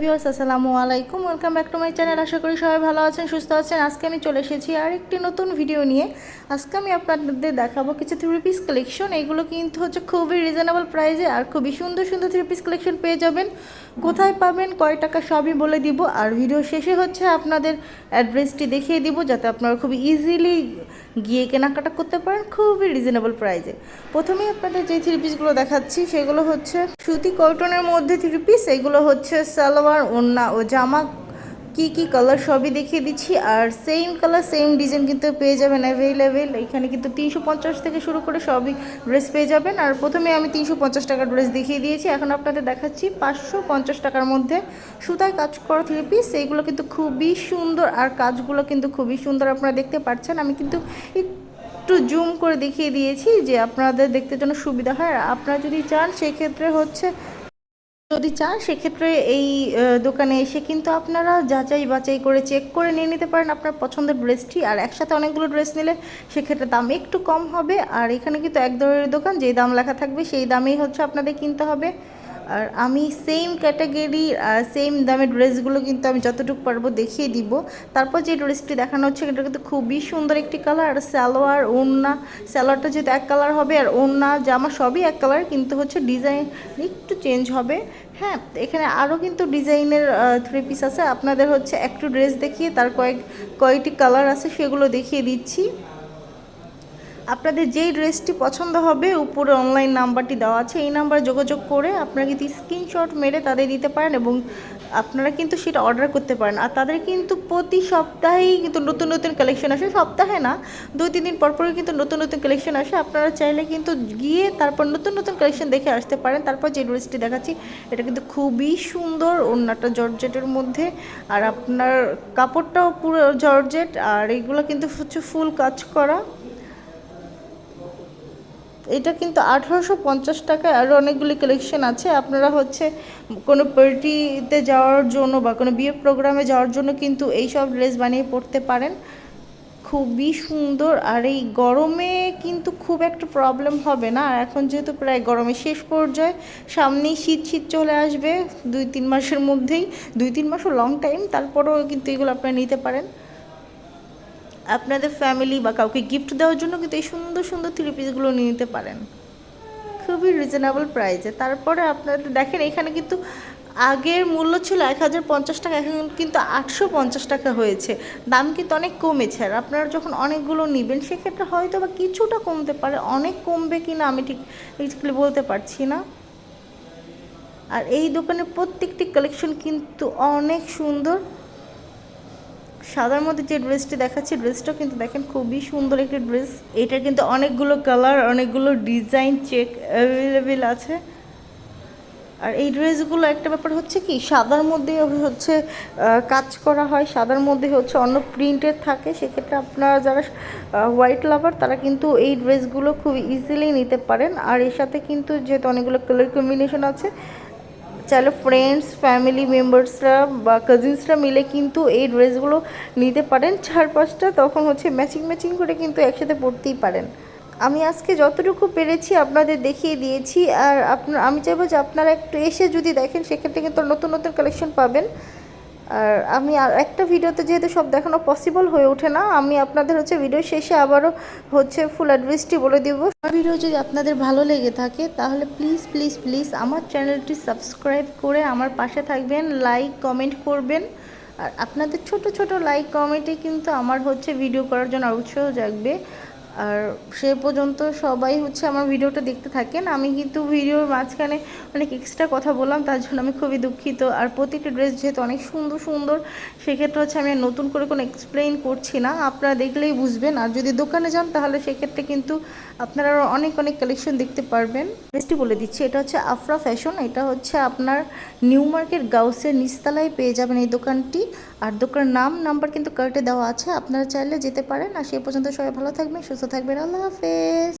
Viewers আসসালামু আলাইকুম। Welcome back to my channel আশা করি সবাই ভালো আছেন, সুস্থ আছেন। আজকে আমি চলে এসেছি আর একটি নতুন ভিডিও নিয়ে। আজকে আমি আপনাদের দেখাবো কিছু থ্রি পিস কালেকশন এগুলো কিন্তু হচ্ছে খুবই রিজনেবল প্রাইসে আর খুবই সুন্দর সুন্দর থ্রি পিস কালেকশন পেয়ে যাবেন। কোথায় পাবেন, কয় টাকা সবই বলে দিব। আর ভিডিও শেষে হচ্ছে আপনাদের অ্যাড্রেসটি দেখিয়ে দিব, যাতে আপনারা খুব ইজিলি গিয়ে কেনাকাটা করতে পারেন খুবই রিজনেবল প্রাইসে প্রথমেই আপনাদের যে থ্রি পিসগুলো দেখাচ্ছি, সেগুলো হচ্ছে সুতি কটনের মধ্যে থ্রি পিস এগুলো হচ্ছে সালোয়ার ওন্না ও জামা কি কি কালার সবই দেখিয়ে দিচ্ছি। আর সেম কালার সেম ডিজাইন কিন্তু পেয়ে যাবেন অ্যাভেলেবেল এখানে কিন্তু তিনশো পঞ্চাশ থেকে শুরু করে সবই ড্রেস পেয়ে যাবেন। আর প্রথমে আমি তিনশো পঞ্চাশ টাকার ড্রেস দেখিয়ে দিয়েছি। এখন আপনাদের দেখাচ্ছি পাঁচশো পঞ্চাশ টাকার মধ্যে সুতায় কাজ করা থ্রি পিস এইগুলো কিন্তু খুবই সুন্দর আর কাজগুলো কিন্তু খুবই সুন্দর আপনারা দেখতে পাচ্ছেন। আমি কিন্তু একটু জুম করে দেখিয়ে দিয়েছি যে আপনাদের দেখতে যেন সুবিধা হয়। আর আপনারা যদি চান, সেক্ষেত্রে হচ্ছে যদি চান, সেক্ষেত্রে এই দোকানে এসে কিন্তু আপনারা যাচাই বাছাই করে চেক করে নিয়ে নিতে পারেন আপনার পছন্দের ড্রেসটি আর একসাথে অনেকগুলো ড্রেস নিলে সেক্ষেত্রে দাম একটু কম হবে। আর এখানে কিন্তু এক ধরনের দোকান, যেই দাম লেখা থাকবে সেই দামেই হচ্ছে আপনাদের কিনতে হবে। আর আমি সেম ক্যাটাগরি সেম দামের ড্রেসগুলো কিন্তু আমি যতটুকু পারব দেখিয়ে দিব। তারপর যে ড্রেসটি দেখানো হচ্ছে এটা কিন্তু খুবই সুন্দর একটি কালার আর সালোয়ার, ওড়না, সালোয়ারটা যেহেতু এক কালার হবে, আর ওড়না, জামা সবই এক কালার কিন্তু হচ্ছে ডিজাইন একটু চেঞ্জ হবে। হ্যাঁ এখানে আরও কিন্তু ডিজাইনের থ্রি পিস আছে। আপনাদের হচ্ছে একটু ড্রেস দেখিয়ে তার কয়েক কয়েকটি কালার আছে, সেগুলো দেখিয়ে দিচ্ছি। আপনাদের যেই ড্রেসটি পছন্দ হবে, উপরে অনলাইন নাম্বারটি দেওয়া আছে, এই নাম্বারে যোগাযোগ করে আপনারা কিন্তু স্ক্রিনশট মেরে তাদের দিতে পারেন এবং আপনারা কিন্তু সেটা অর্ডার করতে পারেন। আর তাদের কিন্তু প্রতি সপ্তাহেই কিন্তু নতুন নতুন কালেকশন আসে। সপ্তাহে না, দুই, তিন দিন পর পরই কিন্তু নতুন নতুন কালেকশন আসে। আপনারা চাইলে কিন্তু গিয়ে তারপর নতুন নতুন কালেকশন দেখে আসতে পারেন। তারপর যে ড্রেসটি দেখাচ্ছি, এটা কিন্তু খুবই সুন্দর অন্যটা জর্জেটের মধ্যে। আর আপনার কাপড়টাও পুরো জর্জেট, আর এগুলো কিন্তু হচ্ছে ফুল কাজ করা। এটা কিন্তু আঠারোশো পঞ্চাশ টাকায় আরও অনেকগুলি কালেকশন আছে। আপনারা হচ্ছে কোনো পার্টিতে যাওয়ার জন্য বা কোনো বিয়ে প্রোগ্রামে যাওয়ার জন্য কিন্তু এই সব ড্রেস বানিয়ে পরতে পারেন। খুবই সুন্দর আর এই গরমে কিন্তু খুব একটা প্রবলেম হবে না। আর এখন যেহেতু প্রায় গরমের শেষ পর্যায়ে, সামনেই শীত শীত চলে আসবে দুই তিন মাসের মধ্যেই। দুই তিন মাসও লং টাইম তারপরেও কিন্তু এগুলো আপনারা নিতে পারেন। আপনাদের ফ্যামিলি বা কাউকে গিফট দেওয়ার জন্য কিন্তু এই সুন্দর সুন্দর থ্রি পিসগুলো নিয়ে নিতে পারেন। খুবই রিজনেবল প্রাইসে তারপরে আপনারা দেখেন, এখানে কিন্তু আগের মূল্য ছিল এক হাজার পঞ্চাশ টাকা, এখন কিন্তু আটশো পঞ্চাশ টাকা হয়েছে। দাম কিন্তু অনেক কমেছে। আর আপনারা যখন অনেকগুলো নেবেন, সেক্ষেত্রে হয়তো বা কিছুটা কমতে পারে। অনেক কমবে কি না আমি ঠিক এক্সাক্টলি বলতে পারছি না। আর এই দোকানের প্রত্যেকটি কালেকশন কিন্তু অনেক সুন্দর। সাদার মধ্যে যে ড্রেসটি দেখাচ্ছি, ড্রেসটাও কিন্তু দেখেন খুবই সুন্দর একটি ড্রেস। এটা কিন্তু অনেকগুলো কালার, অনেকগুলো ডিজাইন চেক অ্যাভেলেবেল আছে। আর এই ড্রেসগুলো একটা ব্যাপার হচ্ছে কি, সাদার মধ্যে হচ্ছে কাজ করা হয়, সাদার মধ্যে হচ্ছে অন্য প্রিন্টের থাকে। সেক্ষেত্রে আপনারা যারা হোয়াইট লাভার তারা কিন্তু এই ড্রেসগুলো খুব ইজিলি নিতে পারেন। আর এর সাথে কিন্তু যেহেতু অনেকগুলো কালার কম্বিনেশন আছে চাইলে ফ্রেন্ডস ফ্যামিলি মেম্বার্সরা বা কাজিনসরা মিলে কিন্তু এই ড্রেসগুলো নিতে পারেন। চার পাঁচটা তখন হচ্ছে ম্যাচিং ম্যাচিং করে কিন্তু একসাথে পরতেই পারেন। আমি আজকে যতটুকু পেরেছি আপনাদের দেখিয়ে দিয়েছি। আর আপনার আমি চাইব যে আপনারা একটু এসে যদি দেখেন সেক্ষেত্রে কিন্তু নতুন নতুন কালেকশন পাবেন। আর আমি আর একটা ভিডিওতে যেহেতু সব দেখানো পসিবল হয়ে ওঠে না, আমি আপনাদের হচ্ছে ভিডিও শেষে আবারও হচ্ছে ফুল অ্যাড্রেসটি বলে দিব। আমার ভিডিও যদি আপনাদের ভালো লেগে থাকে, তাহলে প্লিজ প্লিজ প্লিজ আমার চ্যানেলটি সাবস্ক্রাইব করে আমার পাশে থাকবেন লাইক কমেন্ট করবেন। আর আপনাদের ছোট ছোট লাইক কমেন্টে কিন্তু আমার হচ্ছে ভিডিও করার জন্য উৎসাহ জাগবে। আর সে পর্যন্ত সবাই হচ্ছে আমার ভিডিওটা দেখতে থাকেন। আমি কিন্তু ভিডিওর মাঝখানে অনেক এক্সট্রা কথা বললাম, তার জন্য আমি খুবই দুঃখিত। আর প্রতিটি ড্রেস যেহেতু অনেক সুন্দর সুন্দর, সেক্ষেত্রে হচ্ছে আমি নতুন করে কোনো এক্সপ্লেইন করছি না। আপনারা দেখলেই বুঝবেন। আর যদি দোকানে যান, তাহলে সেক্ষেত্রে কিন্তু আপনারা অনেক অনেক কালেকশন দেখতে পারবেন। ড্রেসটি বলে দিচ্ছি, এটা হচ্ছে আফরা ফ্যাশন এটা হচ্ছে আপনার নিউ মার্কেট গাউসের নিচতলায় পেয়ে যাবেন এই দোকানটি। আর দোকানের নাম নাম্বার কিন্তু কার্টে দেওয়া আছে। আপনারা চাইলে যেতে পারেন। আর সে পর্যন্ত সবাই ভালো থাকবেন, সুস্থ থাকবেন। আল্লাহ হাফেজ।